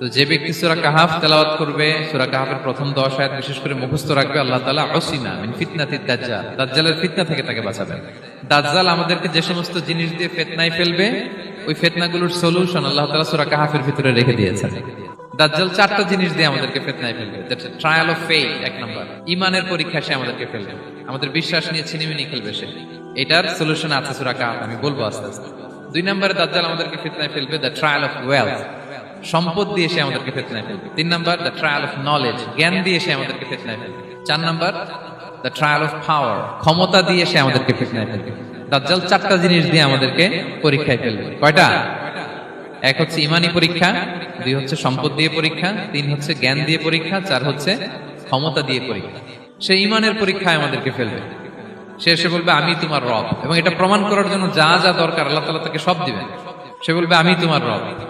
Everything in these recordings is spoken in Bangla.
তো যে ব্যক্তি সুরা কাহাফ তেলাওয়াত করবে, সুরা কাহাফের প্রথম দশ আয়াত বিশেষ করে মুখস্থ রাখবে, আল্লাহ তাআলা অসিনা মিন ফিতনাতি দাজ্জাল, দাজ্জালের ফিতনা থেকে তাকে বাঁচাবেন। দাজ্জাল আমাদেরকে যে সমস্ত জিনিস দিয়ে ফিতনায় ফেলবে, ওই ফিতনাগুলোর সলিউশন আল্লাহ তাআলা সূরা কাহাফের ভিতরে রেখে দিয়েছেন। দাজ্জাল চারটা জিনিস দিয়ে আমাদেরকে ফেতনায় ফেলবে। ট্রায়াল অফ ফেথ এক নাম্বার। ইমানের পরীক্ষা সে আমাদেরকে ফেলবে। আমাদের বিশ্বাস নিয়ে ছিনিমিনি খেলবে সে। এটার সলিউশন আছে সুরা কাহাফ, আমি বলব আস্তে আস্তে। দুই নম্বরে দাজ্জাল আমাদেরকে ফেতনায় ফেলবে দ্য ট্রায়াল অফ ওয়েলথ সম্পদ দিয়ে সে আমাদেরকে ফেতনায় ফেলবে। তিন number the trial of knowledge জ্ঞান দিয়ে সে আমাদেরকে ফেতনায় ফেলবে। চার number the trial of power ক্ষমতা দিয়ে সে আমাদেরকে ফেতনায় ফেলবে। দাজ্জাল চারটা জিনিস দিয়ে আমাদেরকে পরীক্ষায় ফেলবে। কয়টা? এক হচ্ছে ইমানি পরীক্ষা, দুই হচ্ছে সম্পদ দিয়ে পরীক্ষা, তিন হচ্ছে জ্ঞান দিয়ে পরীক্ষা, চার হচ্ছে ক্ষমতা দিয়ে পরীক্ষা। সে ইমানের পরীক্ষায় আমাদেরকে ফেলবে। সে এসে বলবে, আমি তোমার রব। এবং এটা প্রমাণ করার জন্য যা যা দরকার আল্লাহ তালা তাকে সব দিবেন। সে বলবে, আমি তোমার রব।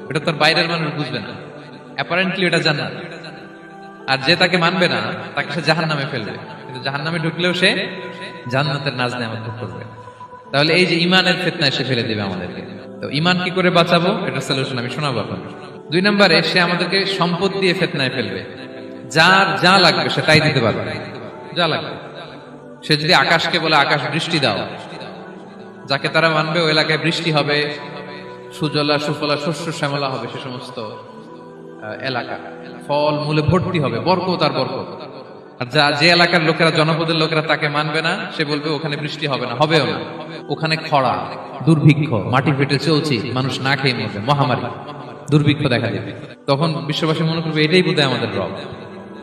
এটা তার বাইরের মানুষ বুঝবে না। অ্যাপারেন্টলি এটা জান্নাত আর যে তাকে মানবে না, তাকে সে জাহান্নামে ফেলবে। কিন্তু জাহান্নামে ঢুকলেও সে জান্নাতের নাজ নেওয়া ভোগ করবে। তাহলে এই যে ইমানের ফেতনায় সে ফেলে দেবে আমাদেরকে। তো ইমান কি করে বাঁচাবো? এটা সলিউশন আমি শোনাবো আপনাকে দুই নম্বরে, সে আমাদেরকে সম্পদ দিয়ে ফেতনায় ফেলবে। যার যা লাগবে সে তাই দিতে পারবে। যা লাগবে। সে যদি আকাশকে বলে আকাশ বৃষ্টি দাও, যাকে তারা মানবে ওই এলাকায় বৃষ্টি হবে সুজলা, সুফলা, শস্য শ্যামলা হবে সে সমস্ত এলাকা। ফল মূলে ভর্তি হবে, বরকত আর বরকত। আর যা, যে এলাকার লোকেরা, জনপদের লোকেরা তাকে মানবে না, সে বলবে, ওখানে বৃষ্টি হবে না, হবেও না। ওখানে খরা, দুর্ভিক্ষ, মাটি ফেটে চলছে, মানুষ না খেয়ে মরবে, মহামারী। দুর্ভিক্ষ দেখা দেবে। তখন বিশ্ববাসী মনে করবে, এটাই বোধহয় আমাদের রব।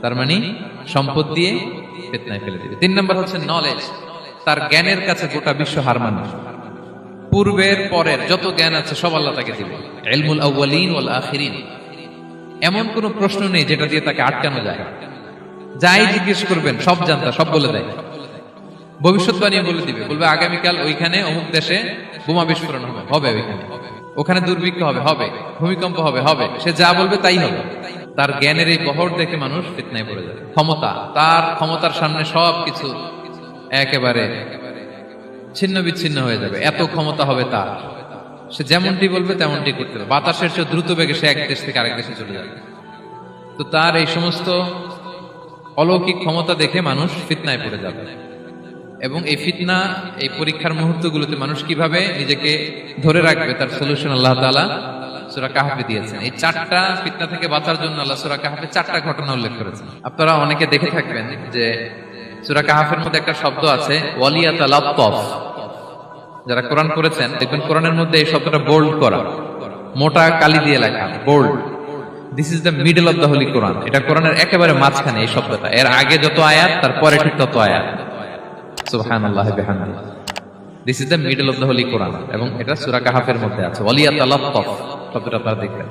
তার মানে সম্পদ দিয়ে ফেতনায় ফেলে দিবে। তিন নম্বর হচ্ছে নলেজ তার জ্ঞানের কাছে গোটা বিশ্ব হার মানে পূর্বের পরের যত জ্ঞান আছে, সব আল্লাহ তাকে দিবে। ইলমুল আউয়ালিন ওয়াল আখিরিন। এমন কোন প্রশ্ন নেই যেটা দিয়ে তাকে আটকানো যায়। যাই জিজ্ঞেস করবেন, সব জানতা, সব বলে দেয়। ভবিষ্যৎবাণী বলে দিবে। বলবে, আগামীকাল ওইখানে অমুক দেশে বোমা বিস্ফোরণ হবে। হবে ওইখানে। ওখানে দুর্ভিক্ষ হবে হবে। ভূমিকম্প হবে হবে। সে যা বলবে তাই হবে। তার জ্ঞানের এই বহর দেখে মানুষ ফিতনায় পড়ে যাবে ক্ষমতা, তার ক্ষমতার সামনে সব কিছু একেবারে ছিন্ন বিচ্ছিন্ন হয়ে যাবে। এত ক্ষমতা হবে তার। সে যেমনটি বলবে, তেমনটি করতে বাতাসের চেয়ে দ্রুত বেগে সে এক দেশ থেকে আরেক দেশে চলে যাবে। তো তার এই সমস্ত অলৌকিক ক্ষমতা দেখে মানুষ ফিতনায় পড়ে যাবে। এবং এই ফিতনা, এই পরীক্ষার মুহূর্তগুলোতে মানুষ কীভাবে নিজেকে ধরে রাখবে, তার সলিউশন আল্লাহ তাআলা সূরা কাহাফে দিয়েছেন। এই চারটা ফিতনা থেকে বাঁচার জন্য আল্লাহ সূরা কাহাফে চারটা ঘটনা উল্লেখ করেছেন। আপনারা অনেকে দেখে থাকবেন যে সূরা কাহাফের মধ্যে একটা শব্দ আছে যারা কোরআন করেছেন দেখবেন কোরআনের মধ্যে এই শব্দটা বোল্ড করা। মোটা কালি দিয়ে লেখা bold this is the middle of the holy Quran এটা কোরআনের একেবারে মাঝখানে এই শব্দটা। এর আগে যত আয়াত তারপরে ঠিক তত আয়াত। সুবহানাল্লাহ বিহামদিহি this is the middle of the holy Quran এবং এটা সুরা কাহাফের মধ্যে আছে, ওয়ালিয়াত লাত্তাফ শব্দটা আপনারা দেখবেন।